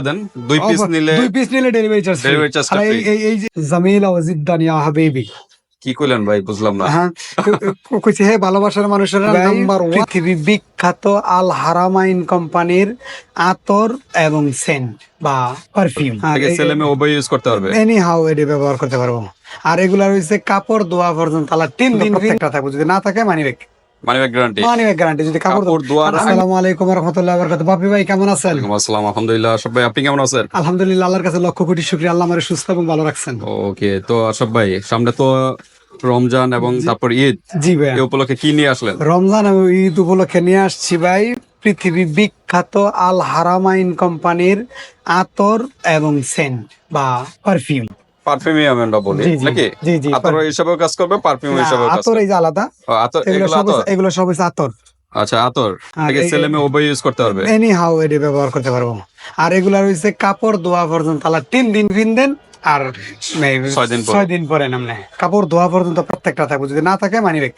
দেন দুই পিস নিলে দুই পিস নিলে ডেলিভারি চার্জ Delivery charge এই এই যে জামিল ওয়াজিদ্দান হাবিবি কি কইলেন ভাই বুঝলাম না। হ্যাঁ কইছে হে ভালোবাসার মানুষের নাম্বার পৃথিবী বিখ্যাত আল হারামাইন কোম্পানির আতর এবং সেন্ট বা পারফিউম থেকে ছেলে মেয়ে উভয় ইউজ করতে পারবে। এনি হাউ এটি ব্যবহার করতে পারব। আর এগুলা রয়েছে কাপড় ধোয়া পর্যন্ত তালা তিন দিন থাকবে যদি না থাকে মানি ব্যাগ আলহামদুলিল্লাহ। ভাই আপনি কেমন আছেন? আলহামদুলিল্লাহ আল্লাহর কাছে লক্ষ কোটি শুক্রিয়া। আল্লাহ আমার সুস্থ এবং ভালো রাখছেন। ওকে তো আশরাফ ভাই সামনে তো রমজান এবং তারপর ঈদ। জি ভাই উপলক্ষে কি নিয়ে আসলেন? রমজান এবং ঈদ উপলক্ষে নিয়ে আসছি ভাই পৃথিবী বিখ্যাত আল হারামাইন কোম্পানির আতর এবং সেন্ট বা পারফিউম। পারফিউমই আমরা বলি জি, জি, নাকি? জি, জি, আতর হিসেবেও কাজ করবে পারফিউম হিসেবেও কাজ আতর এই যে আলাদা। আতর এগুলো এগুলো সব এগুলো সব আতর। আচ্ছা আতর। আর ছেলে মেয়ে উভয় ইউজ করতে পারবে? এনি হাউ এটি ব্যবহার করতে পারব। আর এগুলা রয়েছে কাপড় ধোয়া পর্যন্ত তালা তিন দিন আর ছয় দিন পরে। ছয় দিন পরে কাপড় ধোয়া পর্যন্ত প্রত্যেকটা থাকবে যদি না থাকে money back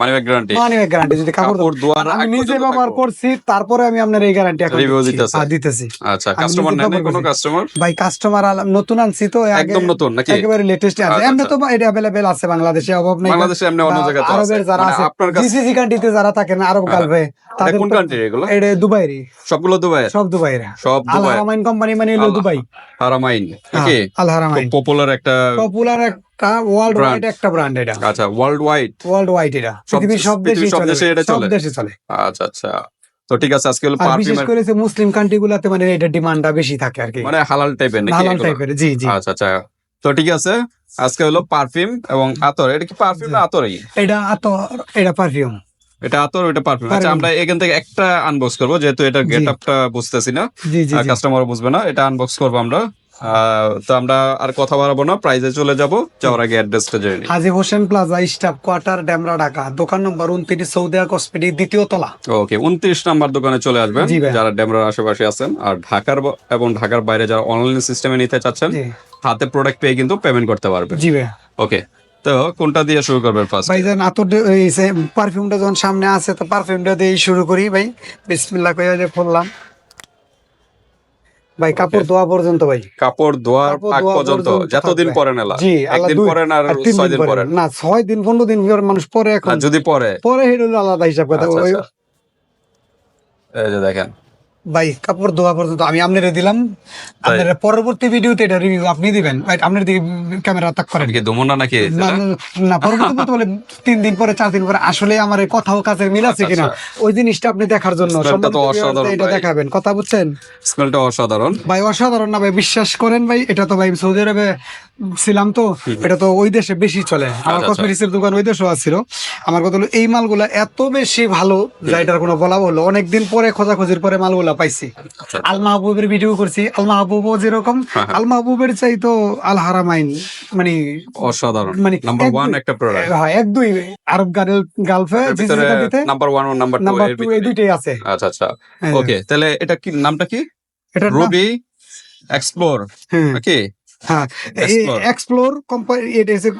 money back guarantee money back guarantee যদি কাপড় কাপড় ধোয়ার আমি নিজে ব্যবহার করছি তারপরে আমি আপনার এই গ্যারান্টি এখন Review দিচ্ছি। হ্যাঁ, দিতেছি। আচ্ছা কাস্টমার নেন কোনো কাস্টমার ভাই কাস্টমার নতুন আনছি তো একদম নতুন নাকি? একেবারে লেটেস্ট আছে। আচ্ছা, এমনি আচ্ছা। তো এটা অ্যাভেলেবেল আছে বাংলাদেশে অভাব নেই। বাংলাদেশে এমনি অন্য জায়গাতে আছে। যারা মানে আছে আপনার কাছে জিসিসি কান্ট্রিতে যারা থাকেন আরব গালফে তাদের কোন কান্ট্রি এগুলো? এটা দুবাইরই সবগুলো দুবাই সব সব আল দুবাই হারামাইন কোম্পানি মানে হলো দুবাই। হারামাইন হ্যাঁ, নাকি আল হারামাইন। পপুলার একটা পপুলার একটা ওয়ার্ল্ড ওয়াইড একটা ব্র্যান্ড এটা। আচ্ছা ওয়ার্ল্ড ওয়াইড ওয়ার্ল্ড ওয়াইড এটা। পৃথিবীর সব দেশে সব দেশে এটা সব দেশে চলে। আচ্ছা আচ্ছা। তো ঠিক আছে আজকে হলো আর বিশেষ করে যে মুসলিম কান্ট্রি গুলাতে মানে এটা ডিমান্ডটা বেশি থাকে আর কি। মানে হালাল টাইপের নাকি হালাল টাইপের জি জি। আচ্ছা আচ্ছা। তো ঠিক আছে আজকে হলো পারফিউম এবং আতর। এটা কি পারফিউম না আতরই? এটা আতর এটা পারফিউম এটা আতর ওটা পারফিউম আচ্ছা আমরা এখান থেকে একটা আনবক্স করব যেহেতু এটা। গেট আপটা বুঝতেছি না। জি। বুঝবে না এটা আনবক্স করব আমরা। তো আমরা আর কথা বাড়াবো না প্রাইজে চলে যাব। যাওয়ার আগে অ্যাড্রেসটা জেনে Haji Hossain plaza staff quarter Demra Dhaka. দোকান নম্বর উনত্রিশ সৌদিয়া কসমেটিক দ্বিতীয় তলা। ওকে উনত্রিশ নাম্বার দোকানে চলে আসবেন। যারা ডেমরার আশেপাশে আছেন আর ঢাকার এবং ঢাকার বাইরে যারা অনলাইন সিস্টেমে নিতে চাচ্ছেন হাতে প্রোডাক্ট পেয়ে কিন্তু পেমেন্ট করতে পারবেন। জি ভাই ওকে তো কোনটা দিয়ে শুরু করবেন ফার্স্ট ভাইজান আতর পারফিউমটা যখন সামনে আছে তো পারফিউমটা দিয়ে শুরু করি ভাই। বিসমিল্লাহ কইয়া যে ফুললাম। ভাই কাপড় ধোয়া পর্যন্ত ভাই। কাপড় ধোয়ার ধোয়া পর্যন্ত পর্যন্ত যতদিন পরে নেলা। জি একদিন পরে না আর ছয় দিন পরে না ছয় দিন পনেরো দিন পরে মানুষ পরে এখন যদি পরে পরে হেঁটে আলাদা হিসাব কথা। আচ্ছা, আচ্ছা। এই যে দেখেন। ভাই কাপড় ধোয়া পর্যন্ত আমি আপনারে দিলাম। আপনারা পরবর্তী ভিডিওতে এটা রিভিউ আপনি দিবেন। ভাই আপনার দিকে ক্যামেরা তাক করেন। কি দমনা নাকি না, পরবর্তী বলতে বলে তিন দিন পরে চার দিন পরে আসলে আমার কথাও কাজের মিল আছে কিনা? ওই জিনিসটা আপনি দেখার জন্য। আচ্ছা, এটা। দেখাবেন। কথা বুঝছেন? স্মেলটা অসাধারণ। ভাই অসাধারণ না ভাই বিশ্বাস করেন ভাই এটা তো ভাই সৌদি আরবে ছিলাম তো এটা তো ওই দেশে বেশি চলে। আমার আচ্ছা। কসমেটিক্স এর দোকান ওই দেশেও আছিল। আমার কথা হলো এই মালগুলা এত বেশি ভালো যা এটার কোনো বলা হলো অনেকদিন পরে খোঁজাখুঁজির পরে মালগুলা পাইছি। আলমা আল মাহবুবের ভিডিও করছি। আল মাহবুবও যেরকম আলমা আল মাহবুবের চাই তো আল হারামাইন মানে অসাধারণ। মানে নাম্বার ওয়ান একটা প্রোডাক্ট হ্যাঁ এক দুই আরব গার্ল গালফে ভিতরে নাম্বার ওয়ান ও নাম্বার টু এই দুইটাই আছে। আচ্ছা আচ্ছা। হ্যাঁ। ওকে তাহলে এটা কি নামটা কি? এটা রুবি এক্সপ্লোর ওকে হ্যাঁ এক্সপ্লোর কোম্পানি এটা হচ্ছে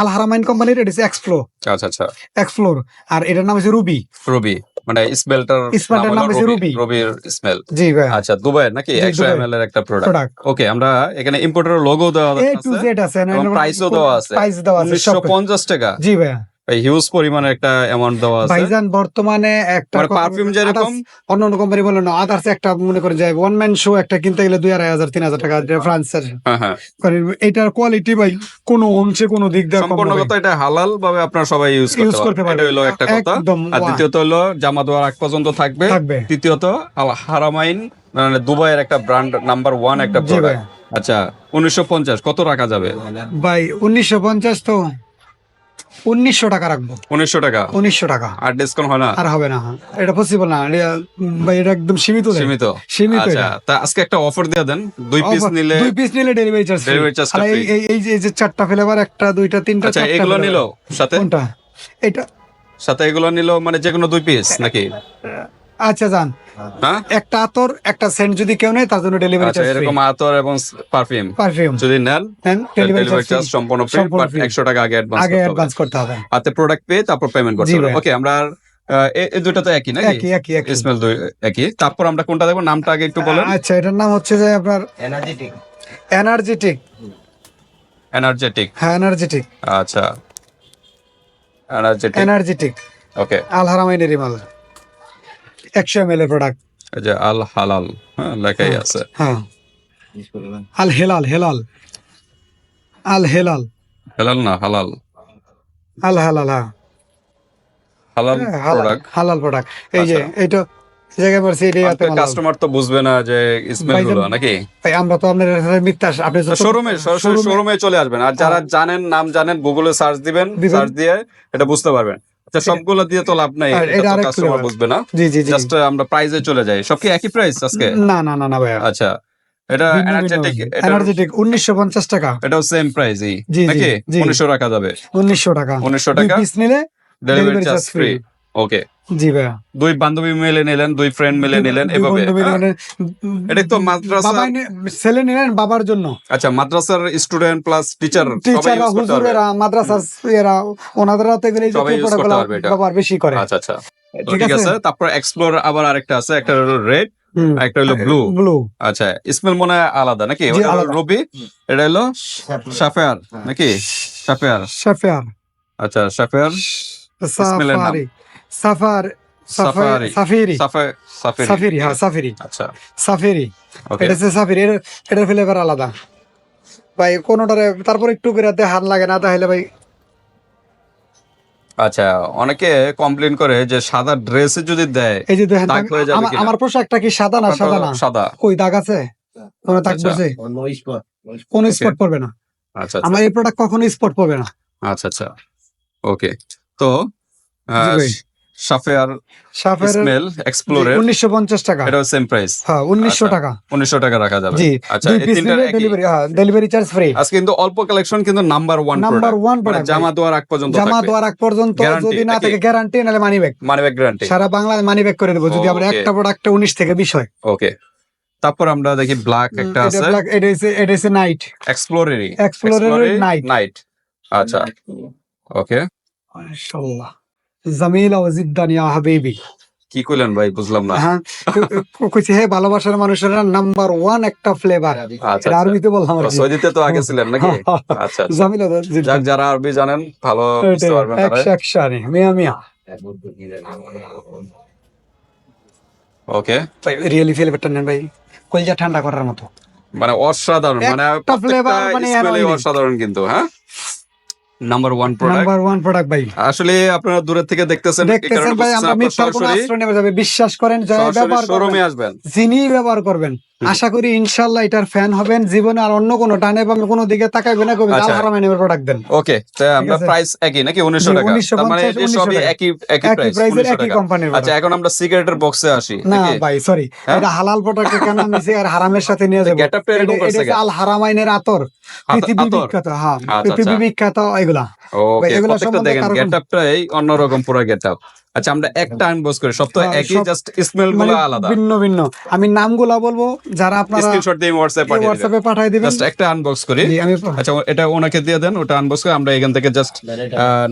আল হারামাইন কোম্পানির এটা হচ্ছে এক্সপ্লোর আচ্ছা আচ্ছা। এক্সপ্লোর আর এটার নাম হচ্ছে রুবি রুবি মানে স্মেলটার স্মেলটার নাম হচ্ছে রুবি। রুবির স্মেল জি ভাই। আচ্ছা দুবাই নাকি? জি, একশো দুবাই। এম এল এর একটা প্রোডাক্ট ওকে আমরা এখানে ইম্পোর্টারের লোগো দেওয়া এ টু জেড আছে প্রাইসও দেওয়া আছে। প্রাইস দেওয়া আছে উনিশশো সব পঞ্চাশ টাকা। জি ভাই হিউজ পরিমাণে একটা অ্যামাউন্ট দেওয়া আছে। ভাইজান বর্তমানে একটা মানে পারফিউম যেরকম অন্য অন্য কোম্পানি বলে না আদার্স একটা মনে করে যায় ওয়ান ম্যান শো একটা কিনতে গেলে দুই আড়াই হাজার তিন হাজার টাকা ফ্রান্সের হ্যাঁ হ্যাঁ। এটার কোয়ালিটি ভাই কোনো অংশে কোনো দিক দিয়ে সম্পূর্ণ কথা এটা হালাল ভাবে আপনারা সবাই ইউজ Use করতে। এটা হলো একটা কথা। আর দ্বিতীয়ত হলো জামা দেওয়ার আগ পর্যন্ত থাকবে। থাকবে। তৃতীয়ত হারামাইন মানে দুবাইয়ের একটা ব্র্যান্ড নাম্বার ওয়ান একটা প্রোডাক্ট আচ্ছা উনিশশো পঞ্চাশ কত রাখা যাবে? ভাই উনিশশো পঞ্চাশ তো উনিশশো টাকা রাখব। উনিশশো টাকা? উনিশশো টাকা। আর ডিসকাউন্ট হয় না? আর হবে না। এটা পসিবল না। এটা, ভাই এটা একদম সীমিত সীমিত? সীমিত আচ্ছা তা আজকে একটা অফার দিয়ে দেন। দুই পিস নিলে দুই পিস নিলে ডেলিভারি চার্জ ডেলিভারি চার্জ এই এই- এই যে এই যে চারটা ফ্লেভার একটা দুইটা তিনটা আচ্ছা এগুলো নিলো সাথে? কোনটা? এটা সাথে এগুলো নিলো মানে যে কোনো দুই পিস নাকি? আচ্ছা যান। হ্যাঁ? একটা আতর একটা সেন্ট যদি কেউ নেয় তার জন্য ডেলিভারি আচ্ছা চার্জ এরকম আতর এবং পারফিউম পারফিউম যদি নেন ডেলিভারি ডেলিভারি চার্জ চার্জ সম্পূর্ণ ফ্রি বাট free। একশো টাকা আগে অ্যাডভান্স আগে অ্যাডভান্স করতে হবে। হাতে প্রোডাক্ট পেয়ে তারপর পেমেন্ট করতে হবে। ওকে আমরা এই দুটো তো একই নাকি? একই একই একই। স্মেল দুই একই। তারপর আমরা কোনটা দেখব? নামটা আগে একটু বলেন। আচ্ছা এটার নাম হচ্ছে যে আপনার এনার্জেটিক এনার্জেটিক এনার্জেটিক হ্যাঁ এনার্জেটিক আচ্ছা। এনার্জেটিক এনার্জেটিক ওকে আল হারামাইনের মাল একশো এম এল এর প্রোডাক্ট এই যে আল হালাল হ্যাঁ লেখাই আছে। হ্যাঁ। আল হেলাল হেলাল। আল হেলাল। হালাল না হালাল। আল হালাল হ্যাঁ। হালাল হ্যাঁ, প্রোডাক্ট হালাল প্রোডাক্ট এই যে আচ্ছা। এইটা জায়গায় কাস্টমার তো বুঝবে না যে স্মেলগুলো নাকি? ভাই আমরা তো আপনার মিথ্যা আপনি যত- শোরুমে সরাসরি showroom-এ- শোরুমে চলে আসবেন। আর যারা জানেন নাম জানেন গুগলে সার্চ দিবেন দিবেন। সার্চ দিয়ে এটা বুঝতে পারবেন। আচ্ছা সবগুলো দিয়ে তো লাভ নাই এটা কাস্টমার বুঝবে না। জি জি জাস্ট আমরা প্রাইজে চলে যাই। সব কি একই প্রাইস আজকে? না না না না ভাইয়া। আচ্ছা এটা এনার্জেটিক এনার্জেটিক উনিশশো পঞ্চাশ টাকা। এটাও সেম প্রাইসই জি, জি, নাকি? জি। উনিশশো রাখা যাবে। উনিশশো টাকা। উনিশশো টাকা। পিস নিলে ডেলিভারি চার্জ ফ্রি ওকে জি ভাইয়া। দুই বান্ধবী মিলে নিলেন দুই ফ্রেন্ড মিলে নিলেন এভাবে এটা তো মাদ্রাসা ছেলে নিলেন বাবার জন্য। আচ্ছা মাদ্রাসার স্টুডেন্ট প্লাস টিচার পারবে হুজুরেরা মাদ্রাসা এরা ওনাদেরও তো এগুলো। ব্যবহার বেশি করে। আচ্ছা আচ্ছা। ঠিক আছে? তারপর এক্সপ্লোর আবার আরেকটা আছে একটা হলো রেড একটা হলো ব্লু ব্লু আচ্ছা স্মেল মনে হয় আলাদা নাকি। রবি এটা হলো সাফেয়ার নাকি? সাফেয়ার সাফার আচ্ছা সাফেয়ার নাম। সাফারি সাফার সাফারি। সাফিরি সাফেরি হ্যাঁ সাফিরি আচ্ছা। সাফিরি ওকে এটা হচ্ছে সাফিরি এটার ফ্লেভার আলাদা। ভাই কোনোটারে তারপর একটু করে হাত লাগে না তাহলে ভাই। আচ্ছা অনেকে কমপ্লেন করে যে সাদা ড্রেসে যদি দেয় এই যে দেখেন দাগ হয়ে যাবে আমার- পোশাকটা কি সাদা না সাদা না? সাদা। কই দাগ আছে? কোনো দাগ আচ্ছা। স্পট কোনো Okay. স্পট পড়বে না। আচ্ছা আচ্ছা। আমার এই প্রোডাক্ট কখনো স্পট পড়বে না। আচ্ছা আচ্ছা। ওকে তো সাফেয়ার সাফের স্মেল এক্সপ্লোরের উনিশশো পঞ্চাশ টাকা। এটাও সেম প্রাইস হ্যাঁ উনিশশো আচ্ছা। টাকা। উনিশশো টাকা রাখা যাবে। জি আচ্ছা এই নিলে একই। ডেলিভারি হ্যাঁ ডেলিভারি চার্জ ফ্রি আজকে কিন্তু অল্প কালেকশন কিন্তু নাম্বার ওয়ান নাম্বার ওয়ান মানে প্রোডাক্ট জামা দেওয়ার আগ পর্যন্ত জামা দেওয়ার আগ পর্যন্ত যদি না থাকে গ্যারান্টি নাহলে money back money back guarantee সারা বাংলায় মানি ব্যাগ করে দেবো যদি আমরা. একটা প্রোডাক্টে উনিশ থেকে বিশ হয়। ওকে তারপর আমরা দেখি ব্ল্যাক একটা এটা আছে। এটা হচ্ছে এটা হচ্ছে নাইট এক্সপ্লোরেরি Explorer night। নাইট আচ্ছা। ওকে মাশাআল্লাহ। জামিলা ও জিদ্দান ইয়া হাবিবি কি কইলেন ভাই? বুঝলাম না। হ্যাঁ কইছে হে ভালোবাসার মানুষের নাম্বার ওয়ান একটা ফ্লেভার এটা আরবিতে বললাম আর আচ্ছা। সৌদিতে তো আগে ছিলেন নাকি? আচ্ছা আচ্ছা। জামিলা যাক যারা আরবি জানেন ভালো বুঝতে পারবেন তারা। একশো একশো আনে মিয়া মিয়া। ওকে ভাই রিয়েলি ফ্লেভারটা নেন ভাই। কলজা ঠান্ডা করার মতো। মানে অসাধারণ মানে একটা প্রত্যেকটা মানে অসাধারণ কিন্তু হ্যাঁ? Number one product number one product ভাই। আসলে আপনারা দূরের থেকে দেখতেছেন দেখতেছেন ভাই আমরা আপনারা মিথ্যার কোনো আশ্রয় নেওয়া যাবে। বিশ্বাস করেন যারা ব্যবহার শোরুমে করবেন আসবেন। যিনি ব্যবহার করবেন। আশা করি ইনশাল্লাহ এটার ফ্যান হবেন। জীবনে আর অন্য কোনো ডানে বামে কোনো দিকে তাকাইবে না কবে। আল হারামাইনের প্রোডাক্ট দেন। ওকে তাই আমরা প্রাইস একই নাকি উনিশশো জি, টাকা? তার মানে এই সবই। একই একই প্রাইস একই কোম্পানির আচ্ছা এখন আমরা সিগারেটের বক্সে আসি না ভাই সরি হ্যাঁ? এটা হালাল প্রোডাক্ট কেন নিছি আর হারামের সাথে নিয়ে যাব। up এরকম করছে এটা? আল হারামাইনের আতর। পৃথিবী বিখ্যাত হ্যাঁ আচ্ছা, পৃথিবী আচ্ছা। বিখ্যাত এগুলা। ওকে এগুলা সম্বন্ধে দেখেন গেটআপটাই অন্যরকম পুরো গেটআপ আচ্ছা আমরা একটা আনবক্স করি সব তো হ্যাঁ, একই জাস্ট স্মেল মানে গুলো আলাদা। ভিন্ন ভিন্ন। আমি নামগুলা বলব যারা আপনারা স্ক্রিনশট দিয়ে হোয়াটসঅ্যাপ পাঠিয়ে দিবেন। হোয়াটসঅ্যাপে পাঠিয়ে দিবেন। জাস্ট একটা আনবক্স করি। আচ্ছা এটা ওনাকে দিয়ে দেন ওটা আনবক্স করে আমরা এখান থেকে জাস্ট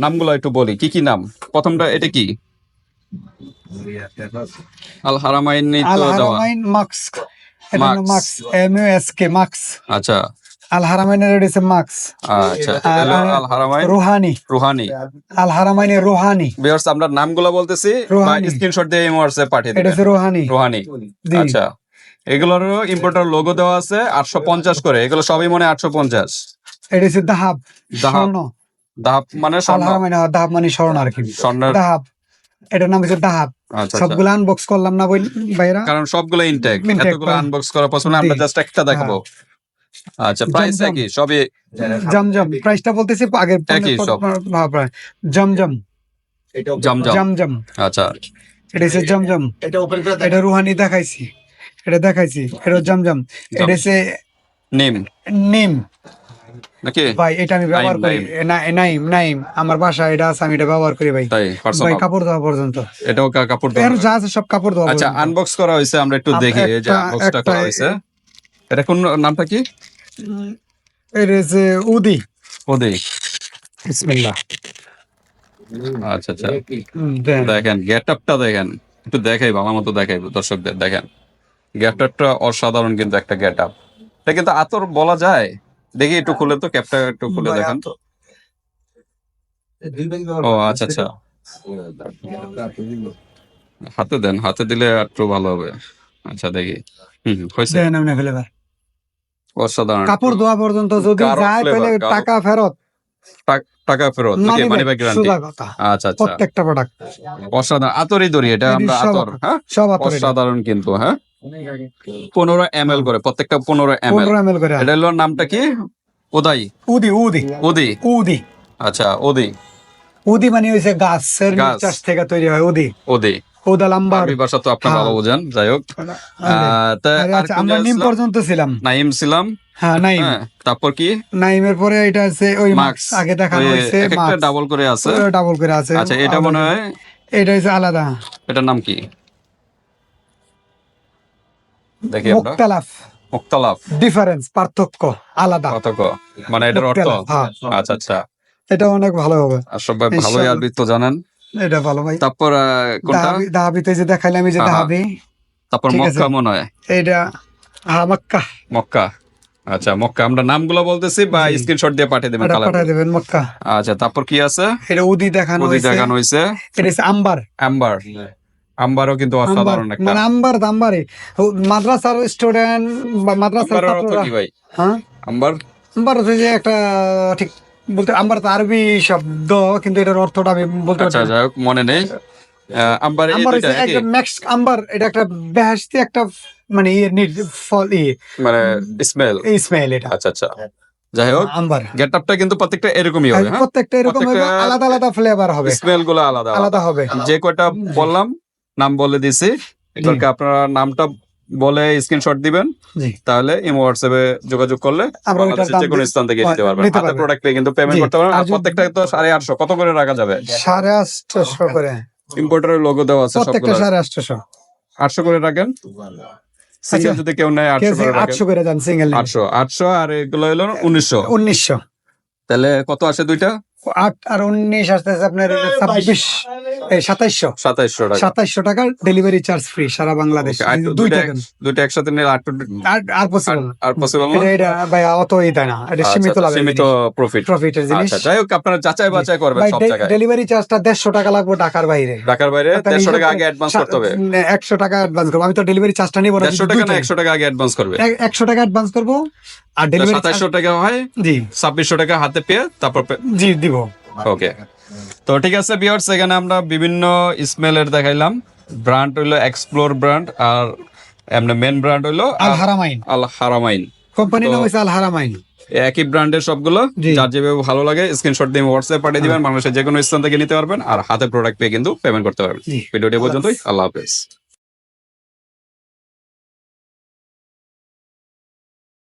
নামগুলো একটু বলি কি কি নাম? প্রথমটা এটা কি? আল হারামাইন আল তো দেওয়া। Haramain Max। Max M U S K Max আচ্ছা। আল হারামাইনের আচ্ছা Al Haramain Ruhani. Ruhani. Al হারামাইনের Rouhani. Viewers আমরা নামগুলো বলতেছি। স্ক্রিনশট দিয়ে হোয়াটসঅ্যাপ পাঠিয়ে এটা হচ্ছে রুহানি। রুহানি। আচ্ছা এগুলোরও ইম্পোর্টার লোগো দেওয়া আছে আটশো পঞ্চাশ করে। এগুলো সবই মনে আটশো পঞ্চাশ। এটা হচ্ছে দাহাব দাহাব। স্বর্ণ। দাপ মানে আল স্বর্ণ। হারামাইন হ্যাঁ, দাহাব মানে স্বর্ণ আর কি। স্বর্ণের দাহাব। এটার নাম হচ্ছে দাহাব। আচ্ছা আচ্ছা। সবগুলো আনবক্স করলাম না ভাইরা কারণ সবগুলো ইনটেক এতগুলো আনবক্স করা পছন্দ আমরা জাস্ট একটা দেখব। আচ্ছা প্রাইস একই সবই জমজম প্রাইসটা বলতেছি আগের একই সব। জমজম। জমজম। জমজম। আচ্ছা। এটা হচ্ছে জমজম। এটা ওপেন করে এটা রুহানি দেখাইছি। এটা দেখাইছি। এটা জমজম। এটা হচ্ছে নিম। নিম। নাকি? ভাই এটা আমি ব্যবহার করি। নাইম, না- নাইম নাইম। আমার বাসা এটা আছে আমি এটা ব্যবহার করি ভাই। ভাই কাপড় ধোয়া পর্যন্ত। এটাও কাপড় এর ধোয়া যা আছে সব কাপড় ধোয়া আচ্ছা আনবক্স করা হয়েছে আমরা একটু দেখি এই যে আনবক্সটা করা হয়েছে। এটা কোন নামটা কি? উদি। বিসমিল্লাহ। আচ্ছা আচ্ছা। দেখেন গেট আপটা দেখেন। একটু দেখাই ভালো মতো দেখাই দর্শকদের দেখেন। গেট আপটা অসাধারণ কিন্তু একটা গেট আপ এটা কিন্তু আতর বলা যায়। দেখি একটু খুলে তো ক্যাপটা একটু খুলে দেখেন। আতর। ও আচ্ছা আচ্ছা হাতে দেন হাতে দিলে একটু ভালো হবে। আচ্ছা দেখি। হুম হয়েছে। অসাধারণ। কাপড় ধোয়া পর্যন্ত যদি যায় তাহলে টাকা ফেরত। টাকা ফেরত মানি ব্যাগ ব্যাগ গ্যারান্টি আচ্ছা আচ্ছা। প্রত্যেকটা প্রোডাক্ট অসাধারণ আতরই দড়ি এটা আমরা সব আতর হ্যাঁ? সব অসাধারণ কিন্তু হ্যাঁ? পনেরো এম এল করে প্রত্যেকটা পনেরো এম এল করে। এটা হলো নামটা কি? উদয়। উদি উদি। উদি। উদি। আচ্ছা উদি। উদি মানে হয়েছে গাছের গাছ। চাষ থেকে তৈরি হয় উদি। উদি। আরবি ভাষা তো হ্যাঁ। বোঝেন যাই হোক। আর আচ্ছা কোন আমরা নিম ছিলাম? পর্যন্ত ছিলাম। নাইম ছিলাম। হ্যাঁ নাইম। হ্যাঁ তারপর কি? নাইমের পরে এটা আছে ওই মার্কস মার্কস আগে দেখানো হয়েছে একটা ডাবল করে আছে। ডাবল করে আছে। আচ্ছা এটা মনে হয় এটা হচ্ছে আলাদা। এটার নাম কি? দেখি আমরা। মুক্তালাফ। মুক্তালাফ। ডিফারেন্স পার্থক্য আলাদা। ক? মানে এটার অর্থ? হ্যাঁ। আচ্ছা আচ্ছা। এটা অনেক ভালো হবে। ভাই ভালোই। আরবি তো জানেন। এটা ভালো ভাই। তারপর কোনটা? দাহাবিতে যে দেখাইলাম এই যে দাহাবি তারপর মক্কা মনে হয়? এটা হ্যাঁ মক্কা। মক্কা। আচ্ছা মক্কা। আমরা নামগুলো বলতেছি বা স্ক্রিনশট দিয়ে পাঠিয়ে দেবেন পাঠাই দেবেন মক্কা। আচ্ছা তারপর কি আছে? এটা উদি দেখানো হয়েছে। দেখানো হয়েছে। এটা আম্বার। আম্বার। আম্বারও কিন্তু অসাধারণ একটা। মানে আম্বার দাম্বারে। মাদ্রাসার স্টুডেন্ট বা মাদ্রাসার ছাত্ররা কি ভাই? হ্যাঁ? আম্বার? আম্বার হচ্ছে একটা ঠিক বলতে আম্বার তো আরবি শব্দ কিন্তু এটার অর্থটা আমি বলতে আচ্ছা পারছি। যাই হোক মনে নেই। আম্বার একটা ম্যাক্স আম্বার এটা একটা বেহেশতি একটা মানে ইয়ে নির ফল ই মানে স্মেল। স্মেল এটা। আচ্ছা আচ্ছা। যাই হোক আম্বার। গেট আপটা কিন্তু প্রত্যেকটা এরকমই হবে হ্যাঁ? প্রত্যেকটা এরকম হবে আলাদা আলাদা ফ্লেভার হবে। স্মেলগুলো আলাদা আলাদা আলাদা হবে। যে কয়টা বললাম নাম বলে দিছি। এগুলোকে আপনারা নামটা বলে স্ক্রিনশট দিবেন তাহলে ইমো হোয়াটসঅ্যাপে যোগাযোগ করলে যে কোনো স্থান থেকে নিতে পারবেন। হাতে প্রোডাক্ট পেয়ে কিন্তু পেমেন্ট করতে পারবেন। প্রত্যেকটা তো সাড়ে আটশো কত করে রাখা যাবে? সাড়ে আটশো করে। ইম্পোর্টারের লোগো দেওয়া আছে প্রত্যেকটা সাড়ে আটশো আটশো করে রাখেন? সিঙ্গেল আচ্ছা। যদি কেউ নেয় আটশো করে আটশো করে যান সিঙ্গেল আটশো আটশো আর এগুলো হলো উনিশশো। উনিশশো। তাহলে কত আসে দুইটা? আট আর উনিশ আসতেছে আপনার ছাব্বিশ সাতাইশশো। সাতাইশশো টাকা। সাতাইশশো টাকার ডেলিভারি চার্জ ফ্রি সারা বাংলাদেশ। দুইটা দুইটা একসাথে নিলে আর পসিবল আর- আর পসিবল এটা এটা ভাই অত ই দেয় না। এটা সীমিত আচ্ছা, সীমিত প্রফিট প্রফিটের জিনিস। আচ্ছা যাই হোক আপনারা যাচাই বাছাই করবেন সব জায়গায়। ডেলিভারি চার্জটা দেড়শো টাকা লাগবে ঢাকার বাইরে। ঢাকার বাইরে দেড়শো টাকা আগে অ্যাডভান্স করতে হবে। একশো টাকা অ্যাডভান্স করব। আমি তো ডেলিভারি চার্জটা নিবো না দেড়শো টাকা না একশো টাকা আগে অ্যাডভান্স করবে। একশো টাকা অ্যাডভান্স করব। আর ডেলিভারি সাতাইশশো টাকা হয় জি। ছাব্বিশশো টাকা হাতে পেয়ে তারপর জি দিব। ওকে তো ঠিক আছে বিয়ার্স এখানে আমরা বিভিন্ন স্মেলের দেখাইলাম। ব্র্যান্ড হইল এক্সপ্লোর ব্র্যান্ড আর এমনি মেন ব্র্যান্ড হইল আল হারামাইন আল হারামাইন কোম্পানির নাম হচ্ছে আল হারামাইন একই ব্র্যান্ডের সবগুলো। যার যেভাবে ভালো লাগে স্ক্রিনশট দিয়ে হোয়াটসঅ্যাপ পাঠিয়ে দিবেন বাংলাদেশের যে কোনো স্থান থেকে নিতে পারবেন আর হাতে প্রোডাক্ট পেয়ে কিন্তু পেমেন্ট করতে পারবেন। ভিডিওটি পর্যন্তই আল্লাহ হাফেজ।